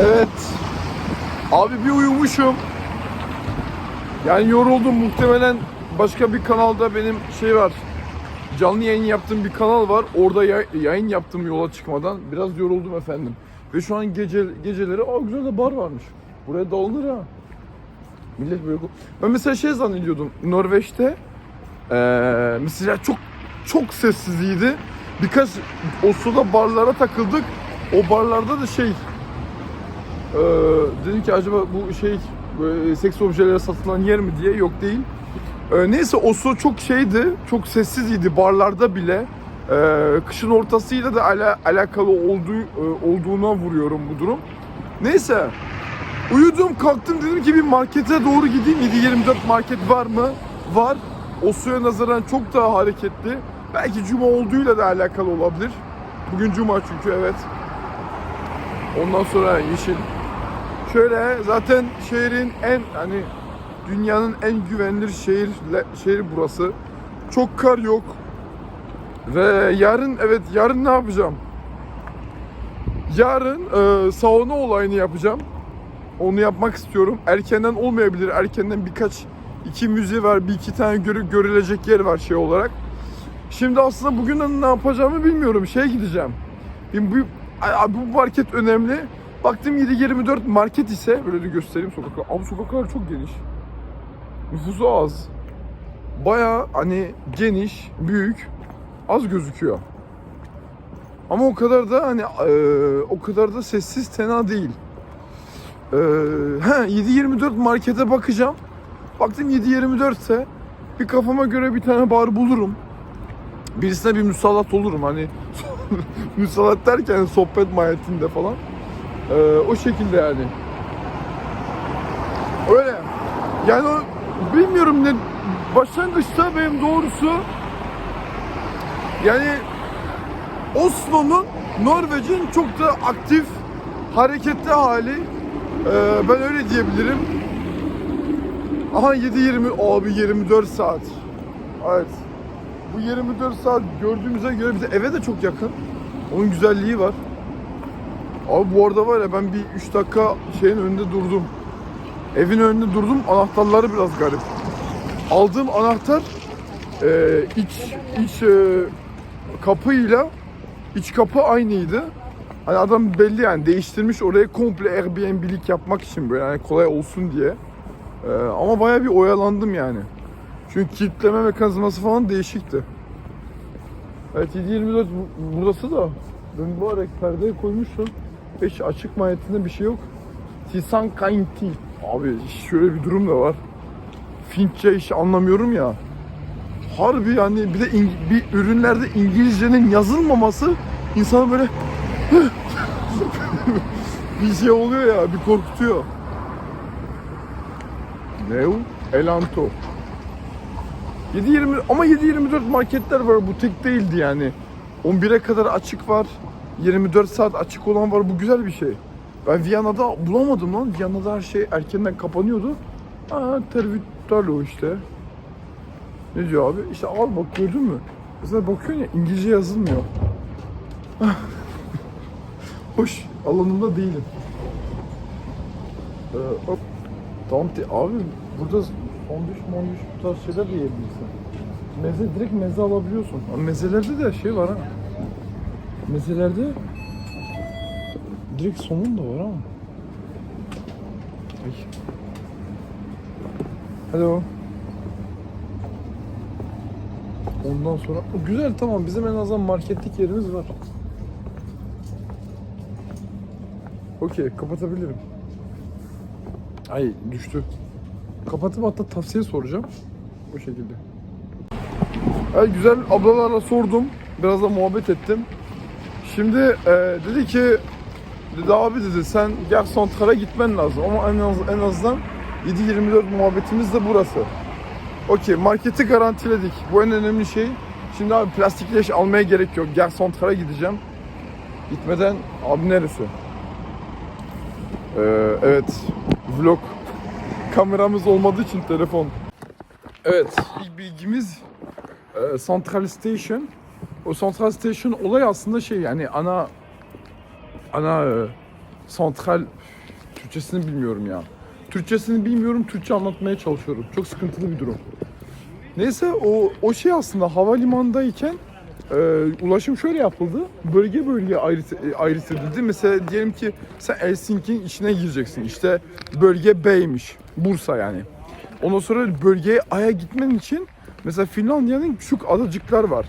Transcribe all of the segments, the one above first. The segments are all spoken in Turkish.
Evet. Abi bir uyumuşum. Yani yoruldum muhtemelen başka bir kanalda benim şey var. Canlı yayın yaptığım bir kanal var. Orada ya- yayın yaptım yola çıkmadan. Biraz yoruldum efendim. Ve şu an gece geceleri aa güzel de bar varmış. Buraya dağılır ha. Millet böyle Ben mesela şey zannediyordum. Norveç'te eee mesela çok çok sessizliğiydi. Birkaç Oslo'da barlara takıldık. O barlarda da şey ee, dedim ki acaba bu şey böyle seks objeleri satılan yer mi diye yok değil. Ee, neyse Oslo çok şeydi, çok sessizdi barlarda bile. Ee, kışın ortasıyla da ala, alakalı olduğu e, olduğuna vuruyorum bu durum. Neyse uyudum kalktım dedim ki bir markete doğru gideyim 7-24 market var mı? Var. Oslo'ya nazaran çok daha hareketli. Belki cuma olduğuyla da alakalı olabilir. Bugün cuma çünkü evet. Ondan sonra yeşil. Şöyle zaten şehrin en hani dünyanın en güvenilir şehir şehir burası. Çok kar yok. Ve yarın evet yarın ne yapacağım? Yarın e, sauna olayını yapacağım. Onu yapmak istiyorum. Erkenden olmayabilir. Erkenden birkaç iki müze var, bir iki tane görü, görülecek yer var şey olarak. Şimdi aslında bugün ne yapacağımı bilmiyorum. Şeye gideceğim. Bu, bu market önemli. Baktım 7-24 market ise böyle de göstereyim sokaklar. Abi sokaklar çok geniş. Nüfusu az. Baya hani geniş, büyük, az gözüküyor. Ama o kadar da hani eee, o kadar da sessiz tena değil. Eee he 7-24 markete bakacağım. Baktım 7-24 ise bir kafama göre bir tane bar bulurum. Birisine bir musallat olurum hani musallat derken sohbet mahiyetinde falan. Ee, o şekilde yani. Öyle. Yani o, bilmiyorum ne başlangıçta benim doğrusu yani Oslo'nun Norveç'in çok da aktif hareketli hali Ee, ben öyle diyebilirim. Aha 7-20 abi 24 saat. Evet. Bu 24 saat gördüğümüze göre bize eve de çok yakın. Onun güzelliği var. Abi bu arada var ya ben bir 3 dakika şeyin önünde durdum. Evin önünde durdum. Anahtarları biraz garip. Aldığım anahtar e, iç iç e, kapıyla iç kapı aynıydı. Hani adam belli yani değiştirmiş oraya komple Airbnb'lik yapmak için böyle yani kolay olsun diye. Ee, ama baya bir oyalandım yani. Çünkü kilitleme mekanizması falan değişikti. Evet 724 burası da. Ben bu ara perdeye koymuştum. 5 açık mahiyetinde bir şey yok. Tisan Kainti. Abi şöyle bir durum da var. Finçe işi anlamıyorum ya. Harbi yani bir de İng bir ürünlerde İngilizcenin yazılmaması insana böyle bir şey oluyor ya bir korkutuyor. Ne o? Elanto. 7.20 ama 7.24 marketler var bu tek değildi yani. 11'e kadar açık var. 24 saat açık olan var. Bu güzel bir şey. Ben Viyana'da bulamadım lan. Viyana'da her şey erkenden kapanıyordu. Aa Tervitarlo işte. Ne diyor abi? İşte al bak gördün mü? Mesela bakıyorsun ya İngilizce yazılmıyor. Hoş alanımda değilim. Ee, hop. Tamam abi burada sandviç mandviç bu tarz şeyler de yiyebilirsin. Meze direkt meze alabiliyorsun. Ama mezelerde de şey var ha. Mezelerde direkt somun da var ama. Ay. Hello. Ondan sonra güzel tamam bizim en azından marketlik yerimiz var. Okey kapatabilirim. Ay düştü. Kapatıp hatta tavsiye soracağım. O şekilde. Evet, güzel ablalarla sordum. Biraz da muhabbet ettim. Şimdi e, dedi ki dedi abi dedi sen gel Santral'a gitmen lazım ama en, az, en azından 7-24 muhabbetimiz de burası. Okey marketi garantiledik. Bu en önemli şey. Şimdi abi plastik leş almaya gerek yok. Santral'a gideceğim. Gitmeden abi neresi? Ee, evet vlog kameramız olmadığı için telefon. Evet ilk bilgimiz e, Central Station. O Central Station olay aslında şey yani ana ana e, santral Türkçesini bilmiyorum ya. Türkçesini bilmiyorum, Türkçe anlatmaya çalışıyorum. Çok sıkıntılı bir durum. Neyse o o şey aslında havalimanındayken e, ulaşım şöyle yapıldı. Bölge bölge ayrıt, e, ayrıt edildi. Mesela diyelim ki sen Helsinki'nin içine gireceksin. İşte bölge B'ymiş. Bursa yani. Ondan sonra bölgeye A'ya gitmen için mesela Finlandiya'nın küçük adacıklar var.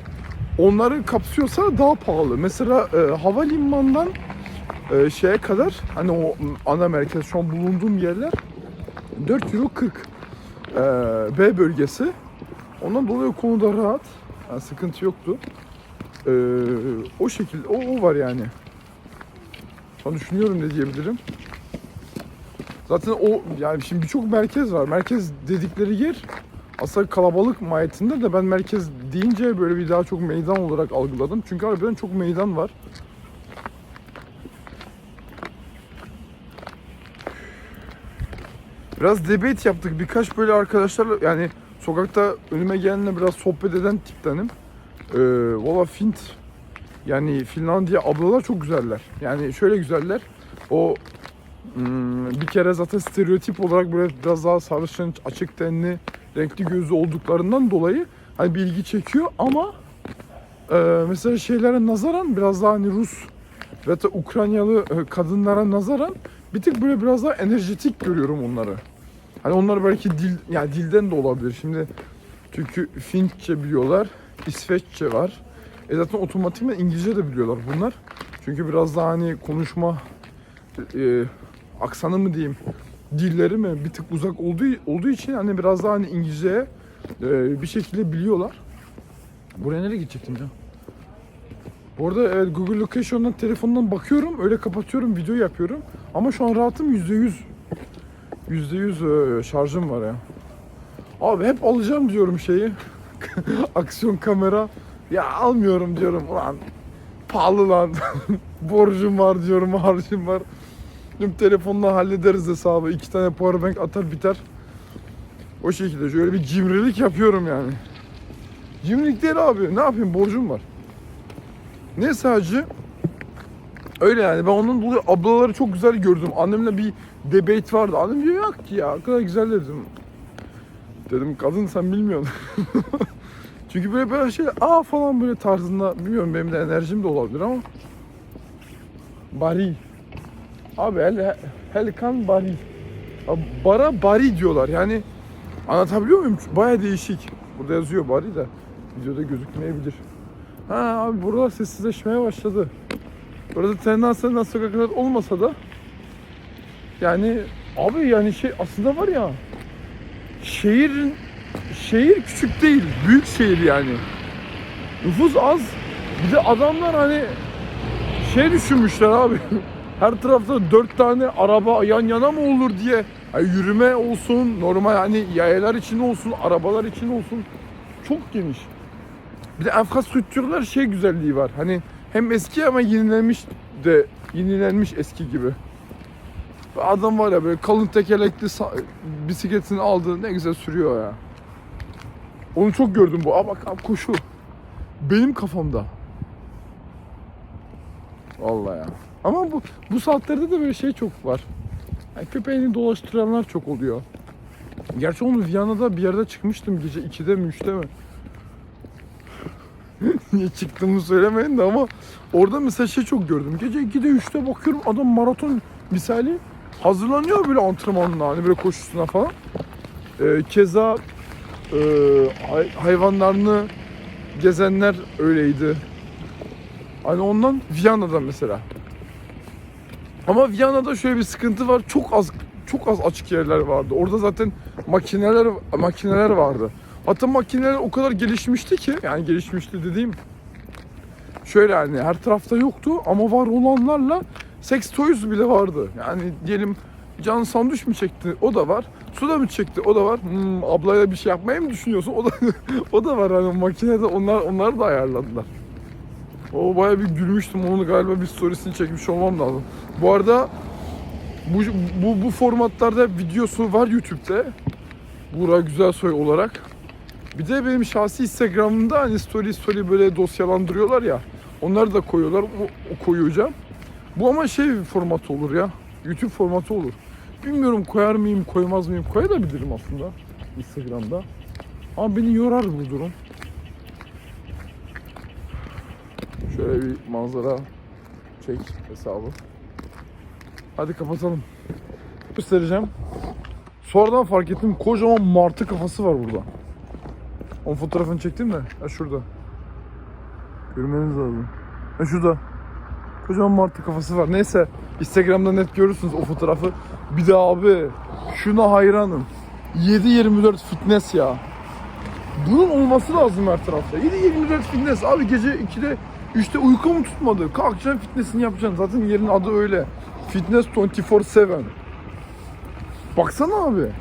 Onları kapsıyorsa daha pahalı. Mesela e, havalimanından e, şeye kadar hani o ana merkez şu an bulunduğum yerler 4 euro 40 e, B bölgesi. Ondan dolayı konuda rahat. Yani sıkıntı yoktu. E, o şekilde o, o var yani. Şu an düşünüyorum ne diyebilirim. Zaten o yani şimdi birçok merkez var. Merkez dedikleri yer aslında kalabalık mahiyetinde de ben merkez deyince böyle bir daha çok meydan olarak algıladım. Çünkü harbiden çok meydan var. Biraz debate yaptık. Birkaç böyle arkadaşlarla yani sokakta önüme gelenle biraz sohbet eden tiptenim. Ee, Valla Fint yani Finlandiya ablalar çok güzeller. Yani şöyle güzeller. O hmm, bir kere zaten stereotip olarak böyle biraz daha sarışın, açık tenli, renkli gözlü olduklarından dolayı hani bir ilgi çekiyor ama e, mesela şeylere nazaran biraz daha hani Rus ve da Ukraynalı e, kadınlara nazaran bir tık böyle biraz daha enerjetik görüyorum onları. Hani onlar belki dil yani dilden de olabilir. Şimdi çünkü Fince biliyorlar, İsveççe var. E zaten otomatikman İngilizce de biliyorlar bunlar. Çünkü biraz daha hani konuşma e, aksanı mı diyeyim, dilleri mi bir tık uzak olduğu olduğu için hani biraz daha hani İngilizceye e, bir şekilde biliyorlar. Buraya nereye gidecektim ya? Bu arada evet, Google Location'dan telefondan bakıyorum, öyle kapatıyorum, video yapıyorum. Ama şu an rahatım %100. %100 e, şarjım var ya. Abi hep alacağım diyorum şeyi. Aksiyon kamera. Ya almıyorum diyorum ulan. Pahalı lan. Borcum var diyorum, harcım var. Tüm telefonla hallederiz hesabı. İki tane powerbank atar biter. O şekilde şöyle bir cimrilik yapıyorum yani. Cimrilik değil abi. Ne yapayım borcum var. Ne sadece öyle yani ben onun dolayı ablaları çok güzel gördüm. Annemle bir debate vardı. Annem diyor yok ki ya o kadar güzel dedim. Dedim kadın sen bilmiyorsun. Çünkü böyle böyle şey aa falan böyle tarzında bilmiyorum benim de enerjim de olabilir ama Bari. Abi hel, Helkan Bari. Bara Bari diyorlar yani anlatabiliyor muyum? Baya değişik. Burada yazıyor Bari de videoda gözükmeyebilir. Ha abi burada sessizleşmeye başladı. Burada tendansların sokaklar olmasa da yani abi yani şey aslında var ya şehir şehir küçük değil büyük şehir yani nüfus az bir de adamlar hani şey düşünmüşler abi her tarafta dört tane araba yan yana mı olur diye yani yürüme olsun normal hani yayalar için olsun arabalar için olsun çok geniş bir de enfrastrüktürler şey güzelliği var hani hem eski ama yenilenmiş de yenilenmiş eski gibi Adam var ya böyle kalın tekerlekli bisikletini aldı ne güzel sürüyor ya. Onu çok gördüm bu. Aa bak abi koşu. Benim kafamda. Vallahi ya. Ama bu bu saatlerde de böyle şey çok var. Yani köpeğini dolaştıranlar çok oluyor. Gerçi onu Viyana'da bir yerde çıkmıştım gece 2'de mi 3'te mi? Niye çıktığımı söylemeyin de ama orada mesela şey çok gördüm. Gece 2'de 3'te bakıyorum adam maraton misali hazırlanıyor böyle antrenmanına hani böyle koşusuna falan. Ee, keza e, hay- hayvanlarını gezenler öyleydi. Hani ondan Viyana'da mesela. Ama Viyana'da şöyle bir sıkıntı var. Çok az çok az açık yerler vardı. Orada zaten makineler makineler vardı. Hatta makineler o kadar gelişmişti ki yani gelişmişti dediğim şöyle yani her tarafta yoktu ama var olanlarla sex toys bile vardı. Yani diyelim can sandviç mi çekti? O da var. Suda mı çekti? O da var. Hmm, ablaya bir şey yapmayı mı düşünüyorsun? O da o da var hani makinede onlar onlar da ayarladılar. O baya bir gülmüştüm. Onu galiba bir storiesini çekmiş olmam lazım. Bu arada bu, bu, bu formatlarda videosu var YouTube'da. Buğra Güzelsoy olarak. Bir de benim şahsi Instagram'ımda hani story story böyle dosyalandırıyorlar ya. Onları da koyuyorlar. O, koyacağım. Bu ama şey formatı olur ya. YouTube formatı olur. Bilmiyorum koyar mıyım, koymaz mıyım? Koyabilirim aslında Instagram'da. Ama beni yorar bu durum. Şöyle bir manzara çek hesabı. Hadi kapatalım. Göstereceğim. Sonradan fark ettim kocaman martı kafası var burada. Onun fotoğrafını çektim de. Ha şurada. Görmeniz lazım. Ha şurada. Kocaman martı kafası var. Neyse Instagram'da net görürsünüz o fotoğrafı. Bir de abi şuna hayranım. 7-24 fitness ya. Bunun olması lazım her tarafta. 7-24 fitness. Abi gece 2'de 3'te uykum tutmadı. Kalkacaksın fitnessini yapacaksın. Zaten yerin adı öyle. Fitness 24-7. Baksana abi.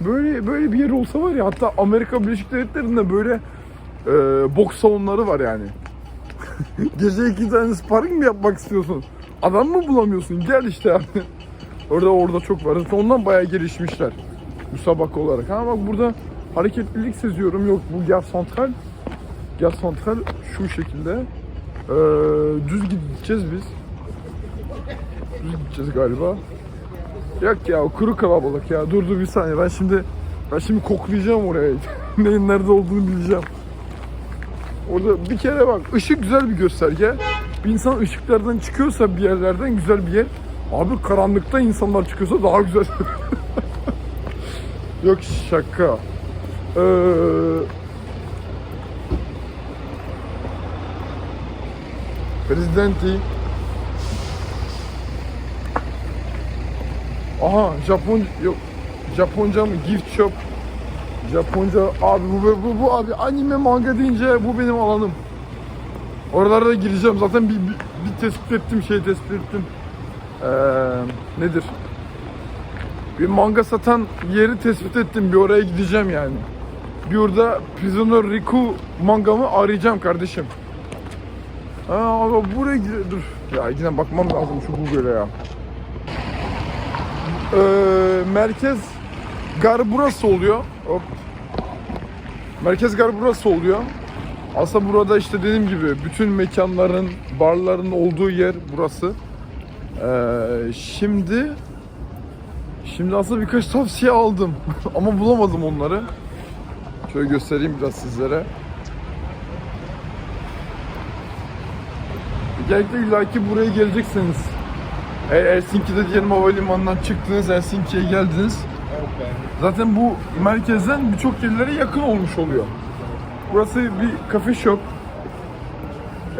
Böyle böyle bir yer olsa var ya hatta Amerika Birleşik Devletleri'nde böyle e, boks salonları var yani. Gece iki tane sparring mi yapmak istiyorsun? Adam mı bulamıyorsun? Gel işte abi. Orada orada çok var. Ondan bayağı gelişmişler. Müsabaka olarak. Ha bak burada hareketlilik seziyorum. Yok bu gaz santral. Gaz santral şu şekilde. Ee, düz gideceğiz biz. Düz gideceğiz galiba. Yok ya o kuru kalabalık ya. Dur dur bir saniye. Ben şimdi ben şimdi koklayacağım oraya. Neyin nerede olduğunu bileceğim. Orada bir kere bak ışık güzel bir gösterge. Bir insan ışıklardan çıkıyorsa bir yerlerden güzel bir yer. Abi karanlıkta insanlar çıkıyorsa daha güzel. Yok şaka. Ee, Prezidenti. Aha Japon yok. Japonca mı? Gift shop. Japonca abi bu, bu, bu abi anime manga deyince bu benim alanım. Oralara da gireceğim zaten bir, bir, bir tespit ettim şey tespit ettim. Ee, nedir? Bir manga satan yeri tespit ettim bir oraya gideceğim yani. Bir orada Prisoner Riku mangamı arayacağım kardeşim. Aa buraya gide- dur. Ya yine bakmam lazım şu Google'a ya. Ee, merkez gar burası oluyor. Hop. Merkez gar burası oluyor. Aslında burada işte dediğim gibi bütün mekanların, barların olduğu yer burası. Ee, şimdi şimdi aslında birkaç tavsiye aldım ama bulamadım onları. Şöyle göstereyim biraz sizlere. Özellikle illaki buraya gelecekseniz eğer Helsinki'de diyelim havalimanından çıktınız Helsinki'ye geldiniz Zaten bu merkezden birçok yerlere yakın olmuş oluyor. Burası bir cafe shop.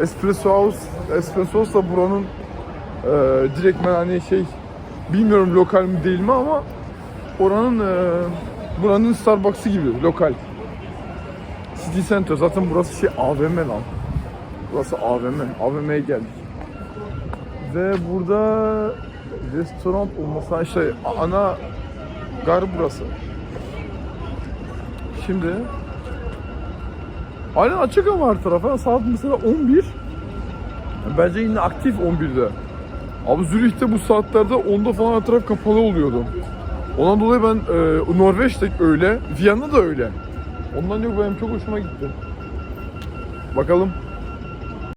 Espresso House. Espresso House da buranın e, direktmen hani şey bilmiyorum lokal mi değil mi ama oranın e, buranın Starbucks'ı gibi lokal. City Center zaten burası şey AVM lan. Burası AVM. AVM'ye geldik. Ve burada restoran olmasa işte ana gar burası. Şimdi Aynen açık ama her tarafa. Saat mesela 11. Bence yine aktif 11'de. Abi Zürih'te bu saatlerde 10'da falan her taraf kapalı oluyordu. Ondan dolayı ben e, Norveç'te öyle, Viyana da öyle. Ondan yok benim çok hoşuma gitti. Bakalım